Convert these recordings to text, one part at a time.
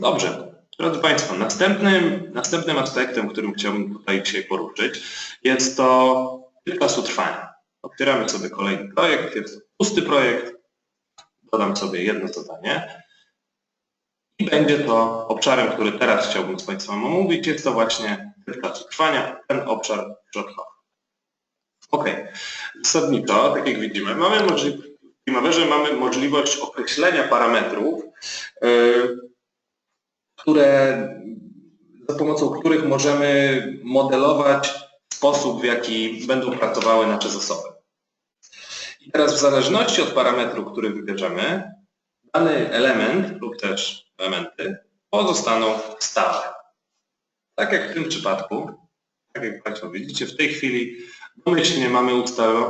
Dobrze. Drodzy Państwo, następnym, następnym aspektem, którym chciałbym tutaj dzisiaj poruszyć, jest to czasu trwania. Otwieramy sobie kolejny projekt, jest pusty projekt, dodam sobie jedno zadanie i będzie to obszarem, który teraz chciałbym z Państwem omówić, jest to właśnie tryb czasu trwania, ten obszar środkowy. Ok. Zasadniczo, tak jak widzimy, mamy możliwość, w mamy możliwość określenia parametrów, yy, które, za pomocą których możemy modelować sposób, w jaki będą pracowały nasze zasoby. I teraz w zależności od parametru, który wybierzemy, dany element lub też elementy pozostaną stałe. Tak jak w tym przypadku, tak jak Państwo widzicie, w tej chwili domyślnie mamy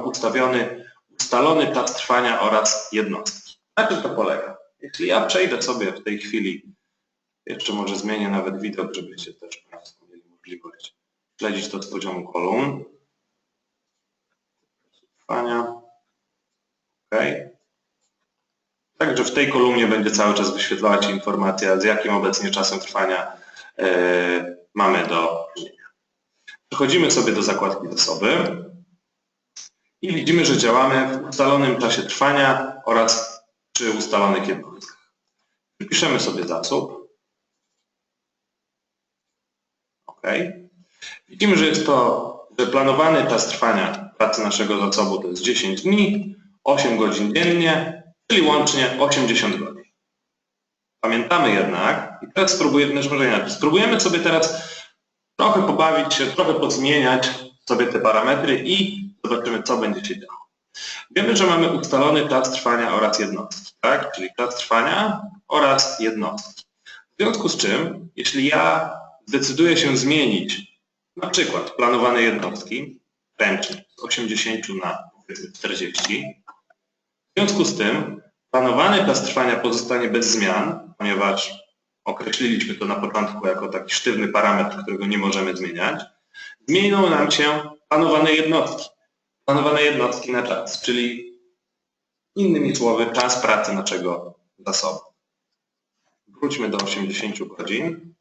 ustawiony ustalony czas trwania oraz jednostki. Na czym to polega? Jeśli ja przejdę sobie w tej chwili, jeszcze może zmienię nawet widok, żebyście też Państwo mieli możliwość śledzić to z poziomu kolumn. Trwania. OK. Także w tej kolumnie będzie cały czas wyświetlała się informacja, z jakim obecnie czasem trwania yy, mamy do czynienia. Przechodzimy sobie do zakładki zasoby i widzimy, że działamy w ustalonym czasie trwania oraz przy ustalonych jednostkach. Wypiszemy sobie zasób. OK. Widzimy, że jest to, że planowany czas trwania pracy naszego zasobu to jest 10 dni, 8 godzin dziennie, czyli łącznie 80 godzin. Pamiętamy jednak, i teraz spróbujemy, spróbujemy sobie teraz trochę pobawić się, trochę pozmieniać sobie te parametry i zobaczymy, co będzie się działo. Wiemy, że mamy ustalony czas trwania oraz jednostki, tak? Czyli czas trwania oraz jednostki. W związku z czym, jeśli ja zdecyduję się zmienić na przykład planowane jednostki ręcznie z 80 na powiedzmy 40, w związku z tym planowany czas trwania pozostanie bez zmian, ponieważ określiliśmy to na początku jako taki sztywny parametr, którego nie możemy zmieniać, zmienią nam się planowane jednostki. Planowane jednostki na czas, czyli innymi słowy czas pracy naszego zasobu. Wróćmy do 80 godzin.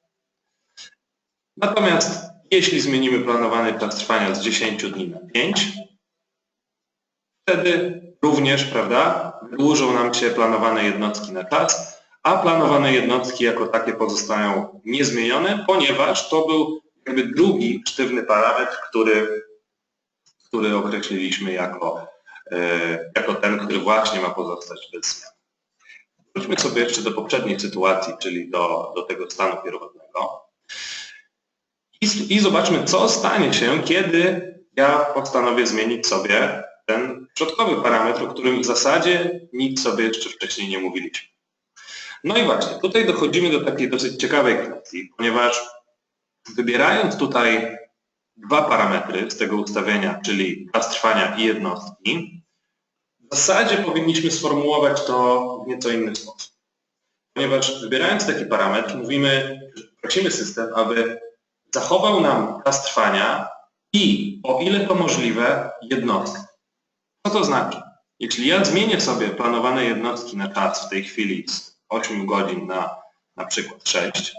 Natomiast jeśli zmienimy planowany czas trwania z 10 dni na 5, wtedy również, prawda, wydłużą nam się planowane jednostki na czas, a planowane jednostki jako takie pozostają niezmienione, ponieważ to był jakby drugi sztywny parametr, który, który określiliśmy jako, e, jako ten, który właśnie ma pozostać bez zmian. Wróćmy sobie jeszcze do poprzedniej sytuacji, czyli do, do tego stanu pierwotnego. I, zobaczmy, co stanie się, kiedy ja postanowię zmienić sobie ten środkowy parametr, o którym w zasadzie nic sobie jeszcze wcześniej nie mówiliśmy. No i właśnie, tutaj dochodzimy do takiej dosyć ciekawej kwestii, ponieważ wybierając tutaj dwa parametry z tego ustawienia, czyli czas trwania i jednostki, w zasadzie powinniśmy sformułować to w nieco inny sposób. Ponieważ wybierając taki parametr, mówimy, prosimy system, aby zachował nam czas trwania i, o ile to możliwe, jednostki. Co to znaczy? Jeśli ja zmienię sobie planowane jednostki na czas w tej chwili z 8 godzin na na przykład 6,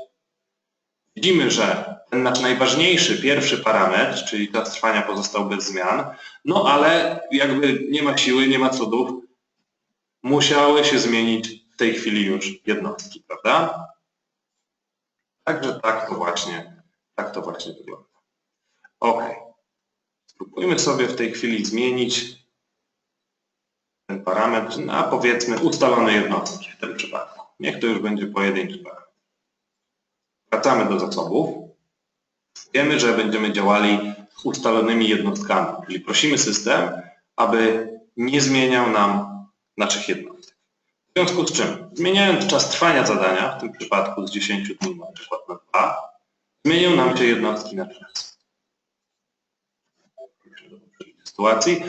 widzimy, że ten nasz najważniejszy, pierwszy parametr, czyli czas trwania pozostał bez zmian, no ale jakby nie ma siły, nie ma cudów, musiały się zmienić w tej chwili już jednostki, prawda? Także tak to właśnie, tak to właśnie wygląda. Ok. Spróbujmy sobie w tej chwili zmienić ten parametr na powiedzmy ustalone jednostki w tym przypadku. Niech to już będzie pojedynczy parametr. Wracamy do zasobów. Wiemy, że będziemy działali z ustalonymi jednostkami, czyli prosimy system, aby nie zmieniał nam naszych jednostek. W związku z czym, zmieniając czas trwania zadania, w tym przypadku z 10 dni na przykład na 2, zmienią nam się jednostki na czas. Sytuacji.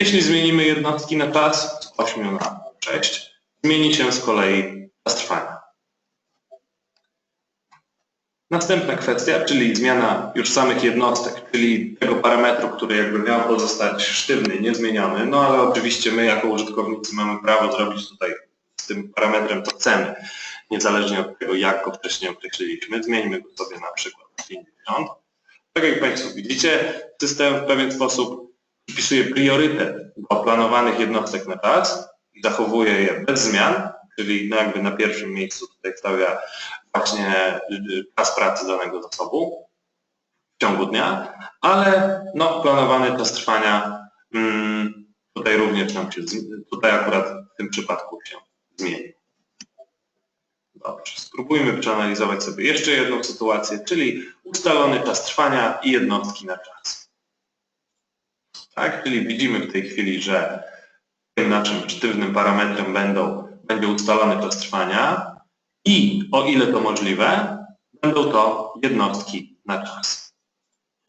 Jeśli zmienimy jednostki na czas z 8 na 6, zmieni się z kolei czas trwania. Następna kwestia, czyli zmiana już samych jednostek, czyli tego parametru, który jakby miał pozostać sztywny, niezmieniony, no ale oczywiście my jako użytkownicy mamy prawo zrobić tutaj z tym parametrem, co chcemy. Niezależnie od tego, jak go wcześniej określiliśmy. Zmieńmy go sobie na przykład na 50. Tak jak Państwo widzicie, system w pewien sposób wpisuje priorytet do planowanych jednostek na czas i zachowuje je bez zmian, czyli no jakby na pierwszym miejscu tutaj stawia właśnie y, czas pracy danego zasobu w ciągu dnia, ale no, planowany czas trwania mm, tutaj również nam się, tutaj akurat w tym przypadku się zmieni. Dobrze, spróbujmy przeanalizować sobie jeszcze jedną sytuację, czyli ustalony czas trwania i jednostki na czas. Tak, czyli widzimy w tej chwili, że tym naszym sztywnym parametrem będą, będzie ustalony czas trwania i o ile to możliwe, będą to jednostki na czas.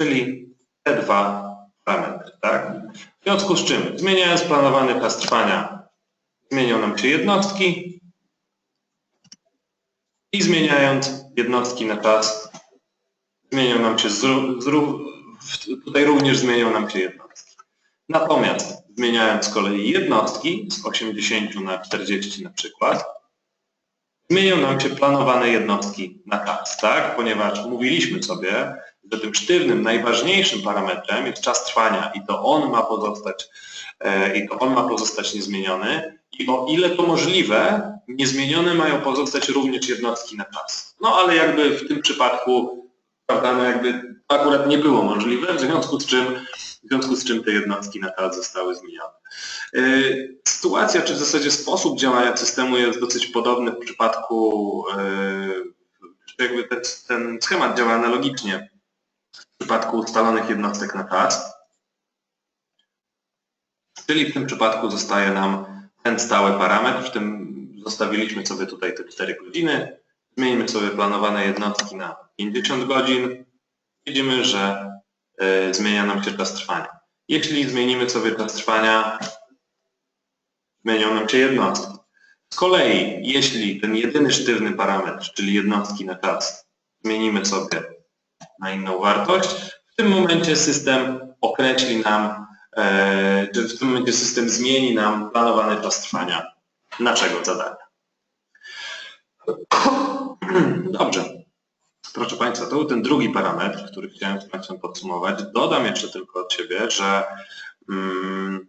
Czyli te dwa parametry. Tak? W związku z czym, zmieniając planowany czas trwania, zmienią nam się jednostki i zmieniając jednostki na czas, zmienią nam się tutaj również zmienią nam się jednostki. Natomiast zmieniając z kolei jednostki z 80 na 40 na przykład, zmienią nam się planowane jednostki na czas, tak? Ponieważ mówiliśmy sobie, że tym sztywnym, najważniejszym parametrem jest czas trwania i to on ma pozostać, e, i to on ma pozostać niezmieniony i o ile to możliwe, niezmienione mają pozostać również jednostki na czas. No ale jakby w tym przypadku, prawda, no jakby to akurat nie było możliwe, w związku z czym, w związku z czym te jednostki na czas zostały zmienione. E, Sytuacja, czy w zasadzie sposób działania systemu jest dosyć podobny w przypadku, e, jakby ten, ten schemat działa analogicznie w przypadku ustalonych jednostek na czas. Czyli w tym przypadku zostaje nam ten stały parametr, w tym zostawiliśmy sobie tutaj te 4 godziny. Zmienimy sobie planowane jednostki na 50 godzin. Widzimy, że e, zmienia nam się czas trwania. Jeśli zmienimy sobie czas trwania, zmienią nam się jednostki. Z kolei, jeśli ten jedyny sztywny parametr, czyli jednostki na czas, zmienimy sobie na inną wartość, w tym momencie system określi nam, czy w tym momencie system zmieni nam planowany czas trwania naszego zadania. Dobrze. Proszę Państwa, to był ten drugi parametr, który chciałem z Państwem podsumować. Dodam jeszcze tylko od siebie, że mm,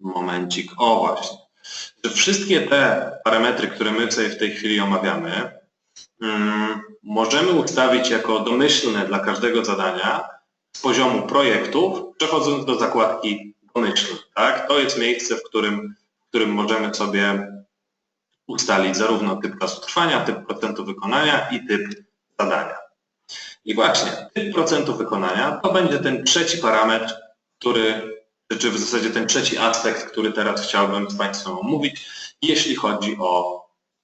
momencik, o właśnie, że wszystkie te parametry, które my sobie w tej chwili omawiamy, mm, możemy ustawić jako domyślne dla każdego zadania z poziomu projektów, przechodząc do zakładki domyślnych. Tak? To jest miejsce, w którym, w którym możemy sobie ustalić zarówno typ czasu trwania, typ procentu wykonania i typ zadania. I właśnie typ procentu wykonania to będzie ten trzeci parametr, który, czy w zasadzie ten trzeci aspekt, który teraz chciałbym z Państwem omówić, jeśli chodzi o